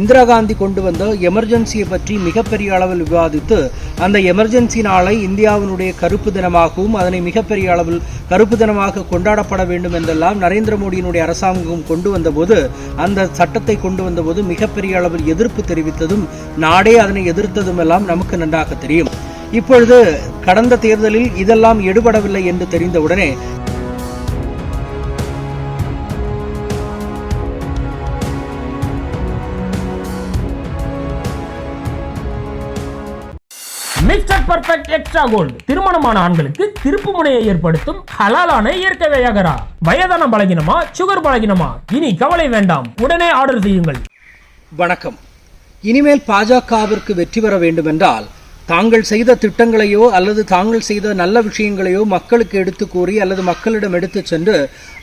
இந்திரா காந்தி கொண்டு வந்த எமர்ஜென்சியை பற்றி மிகப்பெரிய அளவில் விவாதித்து அந்த எமர்ஜென்சி நாளை இந்தியாவினுடைய கருப்பு தினமாகவும் அதனை மிகப்பெரிய அளவில் கருப்பு தினமாக கொண்டாடப்பட வேண்டும் என்றெல்லாம் நரேந்திர மோடியினுடைய அரசாங்கம் கொண்டு வந்தபோது அந்த சட்டத்தை கொண்டு வந்தபோது மிகப்பெரிய அளவில் எதிர்ப்பு தெரிவித்ததும் நாடே அதனை எதிர்த்ததும் எல்லாம் நமக்கு நன்றாக தெரியும். இப்பொழுது கடந்த தேர்தலில் இதெல்லாம் எடுபடவில்லை என்று தெரிந்தவுடனே மிஸ்டர் பர்ஃபெக்ட் எக்ஸ்ட்ரா கோல்டு திருமணமான ஆண்களுக்கு திருப்பு முனையை ஏற்படுத்தும் ஹலாலான இயற்கை வையகரா. வயதான பலகினமா சுகர் பலகினமா? இனி கவலை வேண்டாம். உடனே ஆர்டர் செய்யுங்கள். வணக்கம். இனிமேல் பாஜகவிற்கு வெற்றி பெற வேண்டுமென்றால் தாங்கள் செய்த திட்டங்களையோ அல்லது தாங்கள் செய்த நல்ல விஷயங்களையோ மக்களுக்கு எடுத்து கூறி அல்லது மக்களிடம் எடுத்துச் சென்று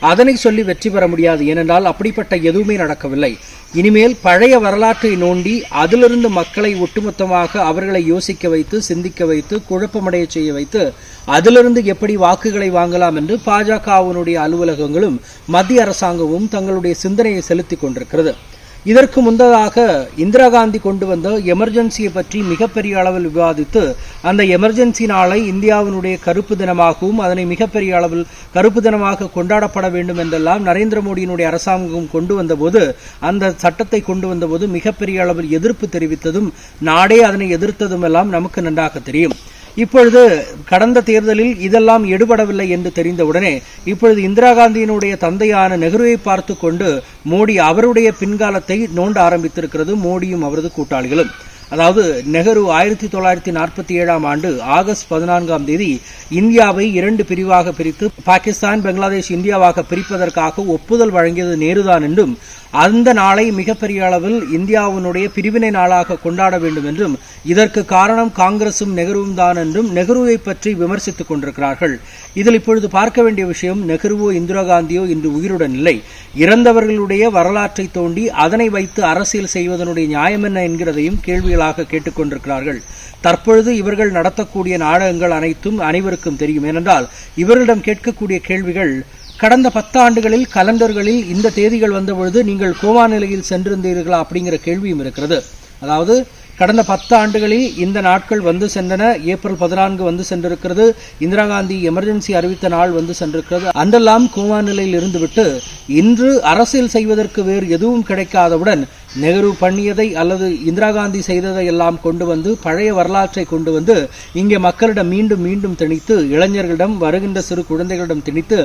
அதனை சொல்லி வெற்றி பெற முடியாது. ஏனென்றால் அப்படிப்பட்ட எதுவுமே நடக்கவில்லை. இனிமேல் பழைய வரலாற்றை நோண்டி அதிலிருந்து மக்களை ஒட்டுமொத்தமாக அவர்களை யோசிக்க வைத்து சிந்திக்க வைத்து குழப்பமடைய செய்ய வைத்து அதிலிருந்து எப்படி வாக்குகளை வாங்கலாம் என்று பாஜகவினுடைய அலுவலகங்களும் மத்திய அரசாங்கமும் தங்களுடைய சிந்தனையை செலுத்திக் கொண்டிருக்கிறது. இதற்கு முன்னதாக இந்திரா காந்தி கொண்டு வந்த எமர்ஜென்சியை பற்றி மிகப்பெரிய அளவில் விவாதித்து அந்த எமர்ஜென்சி நாளை இந்தியாவினுடைய கருப்பு தினமாகவும் அதனை மிகப்பெரிய அளவில் கருப்பு தினமாக கொண்டாடப்பட வேண்டும் என்றெல்லாம் நரேந்திர மோடியினுடைய அரசாங்கம் கொண்டு வந்தபோது அந்த சட்டத்தை கொண்டு வந்தபோது மிகப்பெரிய அளவில் எதிர்ப்பு தெரிவித்ததும் நாடே அதனை எதிர்த்ததும் எல்லாம் நமக்கு நன்றாக தெரியும். இப்பொழுது கடந்த தேர்தலில் இதெல்லாம் எடுபடவில்லை என்று தெரிந்தவுடனே இப்பொழுது இந்திரா காந்தியினுடைய தந்தையான நெஹ்ருவை பார்த்து கொண்டு மோடி அவருடைய பின்காலத்தை நோண்ட ஆரம்பித்திருக்கிறது மோடியும் அவரது கூட்டாளிகளும். அதாவது நெஹ்ரு ஆயிரத்தி தொள்ளாயிரத்தி நாற்பத்தி ஏழாம் ஆண்டு ஆகஸ்ட் பதினான்காம் தேதி இந்தியாவை இரண்டு பிரிவாக பிரித்து பாகிஸ்தான் பங்களாதேஷ் இந்தியாவாக பிரிப்பதற்காக ஒப்புதல் வழங்கியது நேருதான் என்றும் அந்த நாளை மிகப்பெரிய அளவில் இந்தியாவினுடைய பிரிவினை நாளாக கொண்டாட வேண்டும் என்றும் இதற்கு காரணம் காங்கிரசும் நெஹ்ருவும் தான் என்றும் நெஹ்ருவை பற்றி விமர்சித்துக் கொண்டிருக்கிறார்கள். இதில் இப்பொழுது பார்க்க வேண்டிய விஷயம் நெஹ்ருவோ இந்திரா காந்தியோ இன்று உயிருடன் இல்லை. இறந்தவர்களுடைய வரலாற்றை தோண்டி அதனை வைத்து அரசியல் செய்வதனுடைய நியாயம் என்ன என்கிறதையும் கேள்விகள் கேள்விகளாக கேட்டுக்கொண்டிருக்கிறார்கள். தற்பொழுது இவர்கள் நடத்தக்கூடிய நாடகங்கள் அனைத்தும் அனைவருக்கும் தெரியும். ஏனென்றால் இவர்களிடம் கேட்கக்கூடிய கேள்விகள் கடந்த பத்தாண்டுகளில் கலண்டர்களில் இந்த தேதிகள் வந்தபொழுது நீங்கள் கோவா நிலையில் சென்றிருந்தீர்களா அப்படிங்கிற கேள்வியும் இருக்கிறது. அதாவது கடந்த பத்து ஆண்டுகளில் இந்த நாட்கள் வந்து சென்றன ஏப்ரல் பதினான்கு வந்து சென்றிருக்கிறது இந்திரா காந்தி எமர்ஜென்சி அறிவித்த நாள் வந்து சென்றிருக்கிறது. அன்றெல்லாம் கோவா நிலையில் இருந்துவிட்டு இன்று அரசியல் செய்வதற்கு வேறு எதுவும் கிடைக்காதவுடன் நெஹ்ரு பண்ணியதை அல்லது இந்திரா காந்தி செய்ததை எல்லாம் கொண்டு வந்து பழைய வரலாற்றை கொண்டு வந்து இங்கே மக்களிடம் மீண்டும் மீண்டும் திணித்து இளைஞர்களிடம் வருகின்ற சிறு குழந்தைகளிடம் திணித்து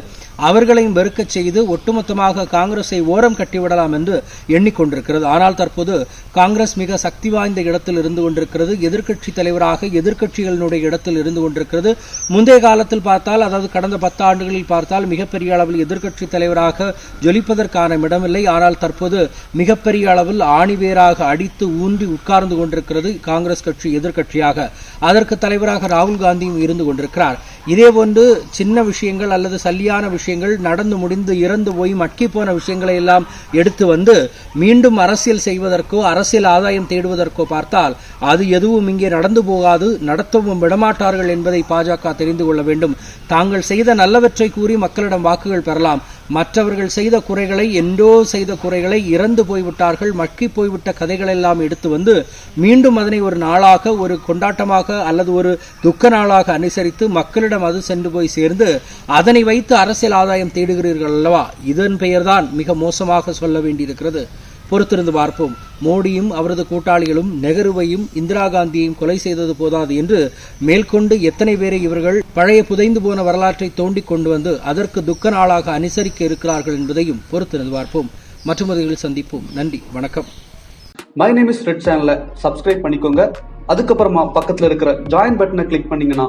அவர்களையும் வெறுக்கச் செய்து ஒட்டுமொத்தமாக காங்கிரஸை ஓரம் கட்டிவிடலாம் என்று எண்ணிக்கொண்டிருக்கிறது. ஆனால் தற்போது காங்கிரஸ் மிக சக்தி வாய்ந்த இடத்தில் இருந்து கொண்டிருக்கிறது. எதிர்க்கட்சி தலைவராக எதிர்க்கட்சிகளினுடைய இடத்தில் இருந்து கொண்டிருக்கிறது. முந்தைய காலத்தில் பார்த்தால் அதாவது கடந்த பத்து ஆண்டுகளில் பார்த்தால் மிகப்பெரிய அளவில் எதிர்க்கட்சி தலைவராக ஜொலிப்பதற்கான இடமில்லை ஆனால் தற்போது மிகப்பெரிய அளவில் ஆணிவேராக அடித்து ஊன்றி உட்கார்ந்து கொண்டிருக்கிறது காங்கிரஸ் கட்சி எதிர்க்கட்சியாக. அதற்கு தலைவராக ராகுல் காந்தியும் இருந்து கொண்டிருக்கிறார். இதேபோன்று சின்ன விஷயங்கள் அல்லது சல்லியான விஷயங்கள் நடந்து முடிந்து இறந்து போய் மட்கி போன விஷயங்களை எல்லாம் எடுத்து வந்து மீண்டும் அரசியல் செய்வதற்கோ அரசியல் ஆதாயம் தேடுவதற்கோ பார்த்தால் அது எதுவும் இங்கே நடந்து போகாது நடத்தவும் விடமாட்டார்கள் என்பதை பாஜக தெரிந்து கொள்ள வேண்டும். தாங்கள் செய்த நல்லவற்றை கூறி மக்களிடம் வாக்குகள் பெறலாம். மற்றவர்கள் செய்த குறைகளை என்றோ செய்த குறைகளை இறந்து போய்விட்டார்கள் மக்கி போய்விட்ட கதைகளெல்லாம் எடுத்து வந்து மீண்டும் அதனை ஒரு நாளாக ஒரு கொண்டாட்டமாக அல்லது ஒரு துக்க நாளாக அனுசரித்து மக்களிடம் அது சென்று போய் சேர்ந்து அதனை வைத்து அரசியல் ஆதாயம் தேடுகிறீர்கள் அல்லவா? இதன் பெயர்தான் மிக மோசமாக சொல்ல வேண்டியிருக்கிறது. பொறுத்திருந்து பார்ப்போம். மோடியும் அவரது கூட்டாளிகளும் நெஹ்ருவையும் இந்திரா காந்தியையும் கொலை செய்தது போதாது என்று மேற்கொண்டு எத்தனை பேரை இவர்கள் பழைய புதைந்து போன வரலாற்றை தோண்டி கொண்டு வந்து அதற்கு துக்க நாளாக அனுசரிக்க இருக்கிறார்கள் என்பதையும் பொறுத்திருந்து பார்ப்போம். மற்றும் சந்திப்போம். நன்றி. வணக்கம். மை நேம் இஸ் ரெட் சேனலை சப்ஸ்கிரைப் பண்ணிக்கோங்க. அதுக்கப்புறமா பக்கத்துல இருக்கிற ஜாயின் பட்டனை கிளிக் பண்ணீங்கன்னா